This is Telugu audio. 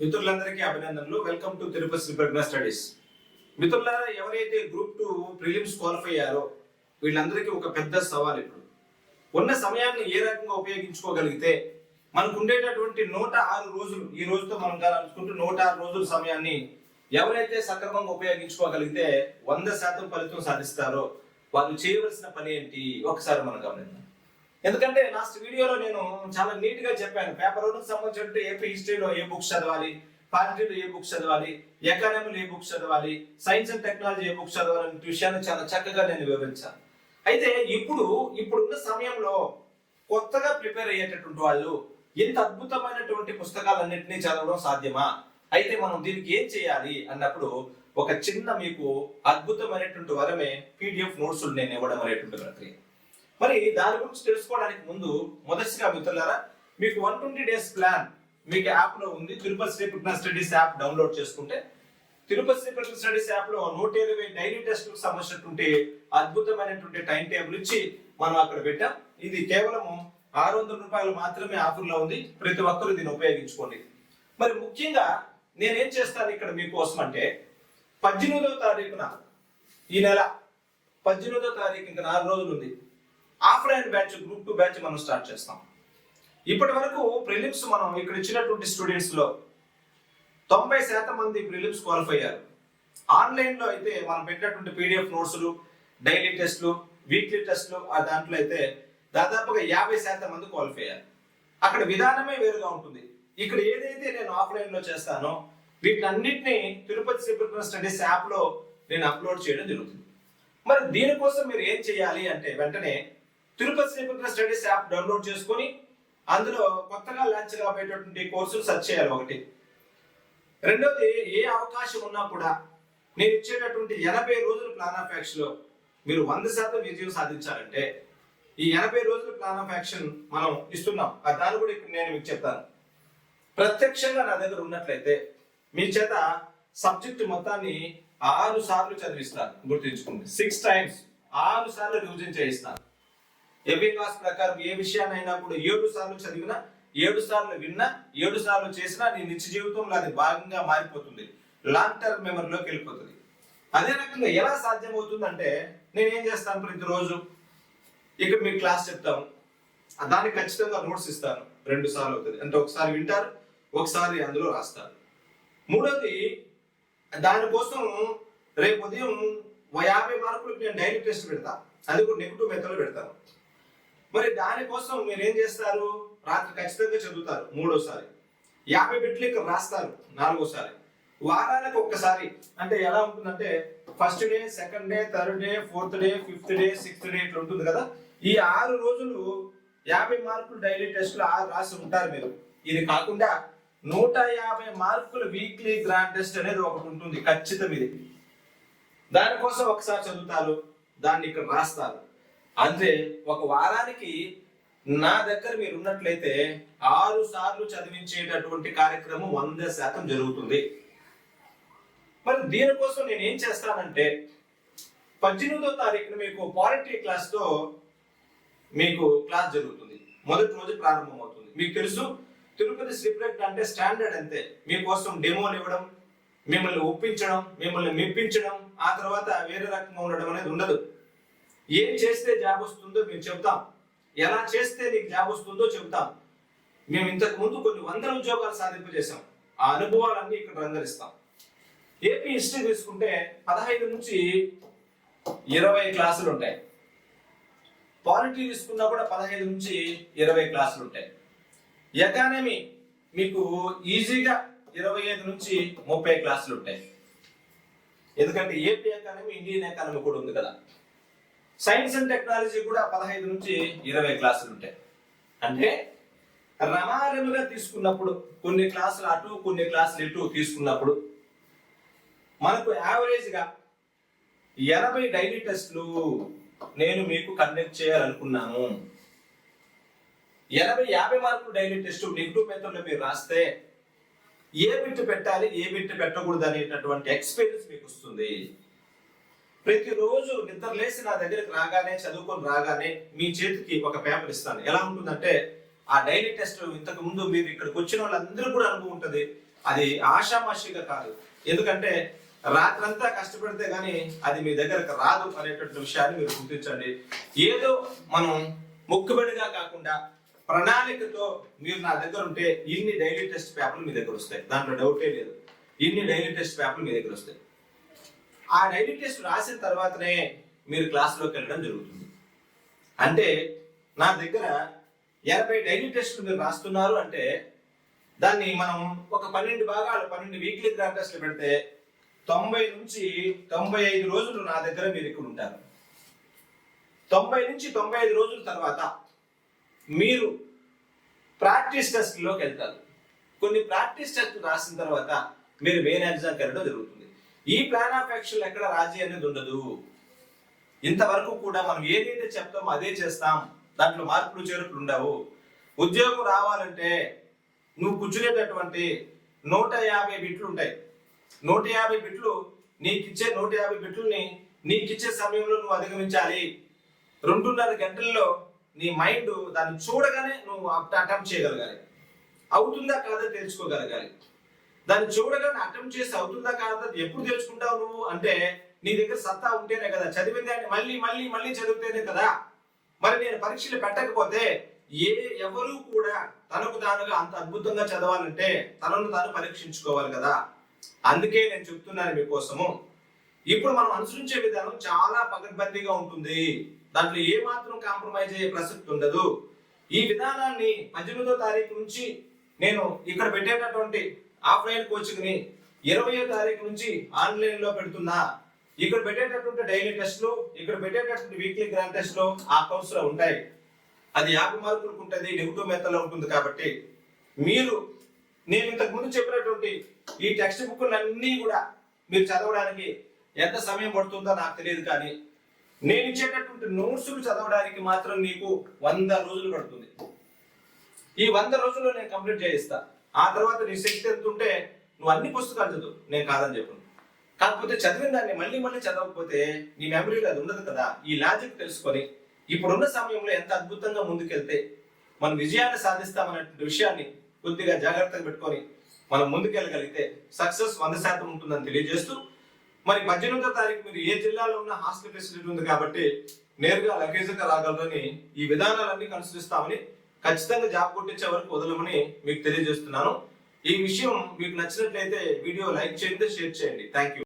మిత్రులందరికీ అభినందనలు. Welcome to Tirupati Shri studies మిత్రులారా ఎవరైతే గ్రూప్ టూ ప్రిలిమ్స్ క్వాలిఫై అయ్యారో వీళ్ళందరికీ ఒక పెద్ద సవాల్ ఇప్పుడు. ఉన్న సమయాన్ని ఏ రకంగా ఉపయోగించుకోగలిగితే మనకు ఉండేటటువంటి నూట ఆరు రోజులు ఈ రోజుతో మనం కలుసుకుంటూ నూట ఆరు రోజుల సమయాన్ని ఎవరైతే సక్రమంగా ఉపయోగించుకోగలిగితే వంద శాతం ఫలితం సాధిస్తారో వాళ్ళు చేయవలసిన పని ఏంటి? ఒకసారి మనం గమనిద్దాం. ఎందుకంటే లాస్ట్ వీడియోలో నేను చాలా నీట్గా చెప్పాను. పేపర్ వన్ సంబంధించినట్టు ఏపీ హిస్టరీలో ఏ బుక్స్ చదవాలి పాలిటీలో ఏ బుక్స్ చదవాలి ఎకానమీలో ఏ బుక్స్ చదవాలి సైన్స్ అండ్ టెక్నాలజీ ఏ బుక్స్ చదవాలి అనే విషయాన్ని చాలా చక్కగా నేను వివరించాను. అయితే ఇప్పుడు ఇప్పుడున్న సమయంలో కొత్తగా ప్రిపేర్ అయ్యేటటువంటి వాళ్ళు ఇంత అద్భుతమైనటువంటి పుస్తకాలన్నింటినీ చదవడం సాధ్యమా? అయితే మనం దీనికి ఏం చేయాలి అన్నప్పుడు ఒక చిన్న మీకు అద్భుతమైనటువంటి వరమే పీడిఎఫ్ నోట్స్ నేను ఇవ్వడం అనేటువంటి ప్రక్రియ. మరి దాని గురించి తెలుసుకోవడానికి ముందు మొదటిగా మిత్రులారా మీకు వన్ ట్వంటీ డేస్ ప్లాన్ మీకు యాప్లో ఉంది. Tirupati Shri studies app download చేసుకుంటే తిరుపతి శ్రీ స్టడీస్ యాప్లో నూట ఇరవై డైలీ టెస్ట్కు సంబంధించినటువంటి అద్భుతమైనటువంటి టైం టేబుల్ ఇచ్చి మనం అక్కడ పెట్టాం. ఇది కేవలం ఆరు వందల రూపాయలు మాత్రమే ఆఫర్లో ఉంది. ప్రతి ఒక్కరు దీన్ని ఉపయోగించుకోండి. మరి ముఖ్యంగా నేనేం చేస్తాను ఇక్కడ మీకోసం అంటే పద్దెనిమిదవ తారీఖున ఈ నెల పద్దెనిమిదవ తారీఖు ఇంకా నాలుగు రోజులు ఉంది. Offline batch group two batch మనం స్టార్ట్ చేస్తాం. ఇప్పటి వరకు ప్రిలిమ్స్ మనం ఇక్కడ ఇచ్చినటువంటి స్టూడెంట్స్లో తొంభై శాతం మంది ప్రిలిమ్స్ క్వాలిఫై అయ్యారు. ఆన్లైన్లో అయితే మనం పెట్టినటువంటి పీడిఎఫ్ నోట్స్లు డైలీ టెస్ట్లు వీక్లీ టెస్ట్లు ఆ దాంట్లో అయితే దాదాపుగా యాభై శాతం మంది క్వాలిఫై అయ్యారు. అక్కడ విధానమే వేరుగా ఉంటుంది. ఇక్కడ ఏదైతే నేను ఆఫ్లైన్లో చేస్తానో వీటన్నిటిని తిరుపతి శ్రీకృష్ణ స్టడీస్ యాప్లో నేను అప్లోడ్ చేయడం జరుగుతుంది. మరి దీనికోసం మీరు ఏం చేయాలి అంటే వెంటనే Tirupati Srikrishna studies app download చేసుకొని అందులో కొత్తగా లాంచ్ కాబోయేటటువంటి కోర్సులు సెర్చ్ చేయాలి ఒకటి. రెండోది ఏ అవకాశం ఉన్నా కూడా నేను ఇచ్చేటటువంటి ఎనభై రోజుల ప్లాన్ ఆఫ్ యాక్షన్లో మీరు వంద శాతం విజయం సాధించాలంటే ఈ ఎనభై రోజుల ప్లాన్ ఆఫ్ యాక్షన్ మనం ఇస్తున్నాం. ఆ దాన్ని కూడా ఇక్కడ నేను మీకు చెప్తాను. ప్రత్యక్షంగా నా దగ్గర ఉన్నట్లయితే మీ చేత సబ్జెక్ట్ మొత్తాన్ని ఆరు సార్లు చదివిస్తాను గుర్తుంచుకోండి. సిక్స్ టైమ్స్ ఆరు సార్లు రివిజన్ చేయిస్తాను. ఎంబీ క్లాస్ ప్రకారం ఏ విషయాన్నైనా కూడా ఏడు సార్లు చదివినా ఏడు సార్లు విన్నా ఏడు సార్లు చేసినా నీ నిత్య జీవితంలో అది భాగంగా మారిపోతుంది. లాంగ్ టర్మ్ మెమరీలోకి వెళ్ళిపోతుంది. అదే రకంగా ఎలా సాధ్యమవుతుందంటే నేను ఏం చేస్తాను ప్రతిరోజు? ఇక్కడ మీకు క్లాస్ చెప్తాం దానికి ఖచ్చితంగా నోట్స్ ఇస్తాను. రెండు సార్లు అవుతుంది. అంటే ఒకసారి వింటారు ఒకసారి అందులో రాస్తారు. మూడోది దానికోసం రేపు ఉదయం యాభై మార్కులకు నేను డైలీ టెస్ట్ పెడతా. అది కూడా నెగిటివ్ మెథడ్లో పెడతాను. మరి దానికోసం మీరు ఏం చేస్తారు? రాత్రి ఖచ్చితంగా చదువుతారు మూడోసారి. యాభై బిట్లు ఇక్కడ రాస్తారు నాలుగోసారి. వారానికి ఒక్కసారి. అంటే ఎలా ఉంటుందంటే first day second day third day fourth day fifth day sixth day ఇట్లా ఉంటుంది కదా. ఈ ఆరు రోజులు యాభై మార్కులు డైలీ టెస్ట్లు ఆరు రాసి ఉంటారు మీరు. ఇది కాకుండా నూట యాభై మార్కులు వీక్లీ గ్రాండ్ టెస్ట్ అనేది ఒకటి ఉంటుంది ఖచ్చితం ఇది. దానికోసం ఒకసారి చదువుతారు దాన్ని ఇక్కడ రాస్తారు. అంతే ఒక వారానికి నా దగ్గర మీరు ఉన్నట్లయితే ఆరు సార్లు చదివించేటటువంటి కార్యక్రమం వంద శాతం జరుగుతుంది. మరి దీనికోసం నేను ఏం చేస్తానంటే పద్దెనిమిదో తారీఖున మీకు పాలిటీ క్లాస్తో మీకు క్లాస్ జరుగుతుంది. మొదటి రోజు ప్రారంభం అవుతుంది మీకు తెలుసు తిరుపతి సిప్రెక్ట్ అంటే స్టాండర్డ్ అంతే. మీకోసం డెమోలు ఇవ్వడం మిమ్మల్ని ఒప్పించడం మిమ్మల్ని మెప్పించడం ఆ తర్వాత వేరే రకంగా ఉండడం అనేది ఉండదు. ఏం చేస్తే జాబ్ వస్తుందో మేము చెప్తాం ఎలా చేస్తే నీకు జాబ్ వస్తుందో చెప్తాం మేము ఇంతకు ముందు కొన్ని వందల ఉద్యోగాలు సాధింపజేశాం. ఆ అనుభవాలన్నీ ఇక్కడ రంగరిస్తాం ఏపీ హిస్టరీ తీసుకుంటే పదహైదు నుంచి ఇరవై క్లాసులు ఉంటాయి. పాలిటీ తీసుకున్నా కూడా పదహైదు నుంచి ఇరవై క్లాసులు ఉంటాయి. ఎకానమీ మీకు ఈజీగా ఇరవై ఐదు నుంచి ముప్పై క్లాసులు ఉంటాయి. ఎందుకంటే ఏపీ ఎకానమీ ఇండియన్ ఎకానమీ కూడా ఉంది కదా. సైన్స్ అండ్ టెక్నాలజీ కూడా పదహైదు నుంచి ఇరవై క్లాసులు ఉంటాయి. అంటే రమారముగా తీసుకున్నప్పుడు కొన్ని క్లాసులు అటు కొన్ని క్లాసులు ఇటు తీసుకున్నప్పుడు మనకు యావరేజ్గా ఎనభై డైలీ టెస్ట్లు నేను మీకు కండక్ట్ చేయాలనుకున్నాను. ఎనభై యాభై మార్కులు డైలీ టెస్ట్ నెగిటివ్ మెథడ్లో మీరు రాస్తే ఏ బిట్ పెట్టాలి ఏ బిట్ పెట్టకూడదు అనేటటువంటి ఎక్స్పీరియన్స్ మీకు వస్తుంది. ప్రతిరోజు నిద్ర లేచి నా దగ్గరికి రాగానే చదువుకొని రాగానే మీ చేతికి ఒక పేపర్ ఇస్తాను. ఎలా ఉంటుందంటే ఆ డైలీ టెస్ట్ ఇంతకు ముందు మీరు ఇక్కడికి వచ్చిన వాళ్ళందరూ కూడా అనుభవం ఉంటుంది. అది ఆషామాషిగా కాదు. ఎందుకంటే రాత్రంతా కష్టపడితే గానీ అది మీ దగ్గరకు రాదు అనేటువంటి విషయాన్ని మీరు గుర్తించండి. ఏదో మనం మొక్కుబడిగా కాకుండా ప్రణాళికతో మీరు నా దగ్గర ఉంటే ఇన్ని డైలీ టెస్ట్ పేపర్లు మీ దగ్గర వస్తాయి. దాంట్లో డౌటే లేదు. ఇన్ని డైలీ టెస్ట్ పేపర్లు మీ దగ్గర వస్తాయి. ఆ డైరీ టెస్ట్ రాసిన తర్వాతనే మీరు క్లాస్లోకి వెళ్ళడం జరుగుతుంది. అంటే నా దగ్గర ఎనభై డైలీ టెస్ట్ మీరు రాస్తున్నారు అంటే దాన్ని మనం ఒక పన్నెండు భాగాలు పన్నెండు వీక్లీ గ్రాండ్ టెస్ట్లు పెడితే తొంభై నుంచి తొంభై ఐదు రోజులు నా దగ్గర మీరు ఇక్కడ ఉంటారు. తొంభై నుంచి తొంభై ఐదు రోజుల తర్వాత మీరు ప్రాక్టీస్ టెస్ట్లోకి వెళ్తారు. కొన్ని ప్రాక్టీస్ టెస్ట్ రాసిన తర్వాత మీరు మెయిన్ ఎగ్జామ్కి వెళ్ళడం జరుగుతుంది. ఈ ప్లాన్ ఆఫ్ యాక్షన్ ఎక్కడ రాజీ అనేది ఉండదు. ఇంతవరకు కూడా మనం ఏదైతే చెప్తామో అదే చేస్తాం. దాంట్లో మార్పులు చేర్పులు ఉండవు. ఉద్యోగం రావాలంటే నువ్వు కూర్చునేటటువంటి నూట యాభై బిట్లు ఉంటాయి. నూట యాభై బిట్లు నీకు ఇచ్చే నూట యాభై బిట్లని నీకు ఇచ్చే సమయంలో నువ్వు అధిగమించాలి. రెండున్నర గంటల్లో నీ మైండ్ దాన్ని చూడగానే నువ్వు అటెంప్ట్ చేయగలగాలి. అవుతుందా కాదా తెలుసుకోగలగాలి. దాన్ని చూడగానే అటెంప్ట్ చేసి అవుతుందా కాదా ఎప్పుడు తెలుసుకుంటావు నువ్వు? అంటే నీ దగ్గర సత్తా ఉంటేనే కదా చదివిన దాన్ని మళ్ళీ మళ్ళీ మళ్ళీ చదివితేనే కదా. మరి నేను పరీక్షలు పెట్టకపోతే ఏ ఎవరు కూడా తనకు తానుగా అంత అద్భుతంగా చదవాలంటే తనను తాను పరీక్షించుకోవాలి కదా. అందుకే నేను చెప్తున్నాను మీకోసము. ఇప్పుడు మనం అనుసరించే విధానం చాలా పగడ్బందీగా ఉంటుంది. దాంట్లో ఏ మాత్రం కాంప్రమైజ్ అయ్యే ప్రసక్తి ఉండదు. ఈ విధానాన్ని పద్దెనిమిదో తారీఖు నుంచి నేను ఇక్కడ పెట్టేటటువంటి ఆఫ్లైన్ కోచింగ్ని ఇరవయో తారీఖు నుంచి ఆన్లైన్లో పెడుతున్నా. ఇక్కడ పెట్టేటటువంటి డైలీ టెస్ట్లు ఇక్కడ పెట్టేటటువంటి వీక్లీ గ్రాండ్ టెస్ట్లు ఆ కోర్స్లో ఉంటాయి. అది యాభై మార్కులకు ఉంటుంది నెగిటివ్ మెథడ్లో ఉంటుంది కాబట్టి మీరు నేను ఇంతకు ముందు చెప్పినటువంటి ఈ టెక్స్ట్ బుక్లన్నీ కూడా మీరు చదవడానికి ఎంత సమయం పడుతుందో నాకు తెలియదు కానీ నేను ఇచ్చేటటువంటి నోట్స్ చదవడానికి మాత్రం నీకు వంద రోజులు పడుతుంది. ఈ వంద రోజుల్లో నేను కంప్లీట్ చేయిస్తా. ఆ తర్వాత నీ శక్తి ఎంత నువ్వు అన్ని పుస్తకాలు చదువు. నేను కాదని చెప్పను. కాకపోతే చదివిన దాన్ని మళ్ళీ మళ్ళీ చదవకపోతే నీ మెమరీలో అది ఉండదు కదా. ఈ లాజిక్ తెలుసుకొని ఇప్పుడున్న సమయంలో ఎంత అద్భుతంగా ముందుకెళ్తే మనం విజయాన్ని సాధిస్తామనేటువంటి విషయాన్ని కొద్దిగా జాగ్రత్తగా పెట్టుకొని మనం ముందుకెళ్ళగలిగితే సక్సెస్ వంద శాతం ఉంటుందని తెలియజేస్తూ మరి పద్దెనిమిదో తారీఖు మీరు ఏ జిల్లాలో ఉన్న హాస్టల్ ఫెసిలిటీ ఉంది కాబట్టి నేరుగా లగేజ్గా రాగలరని ఈ విధానాలన్నీ అనుసరిస్తామని ఖచ్చితంగా జాబ్ కొట్టించే వరకు వదలమని మీకు తెలియజేస్తున్నాను. ఈ విషయం మీకు నచ్చినట్లయితే వీడియో లైక్ చేయండి షేర్ చేయండి. Thank you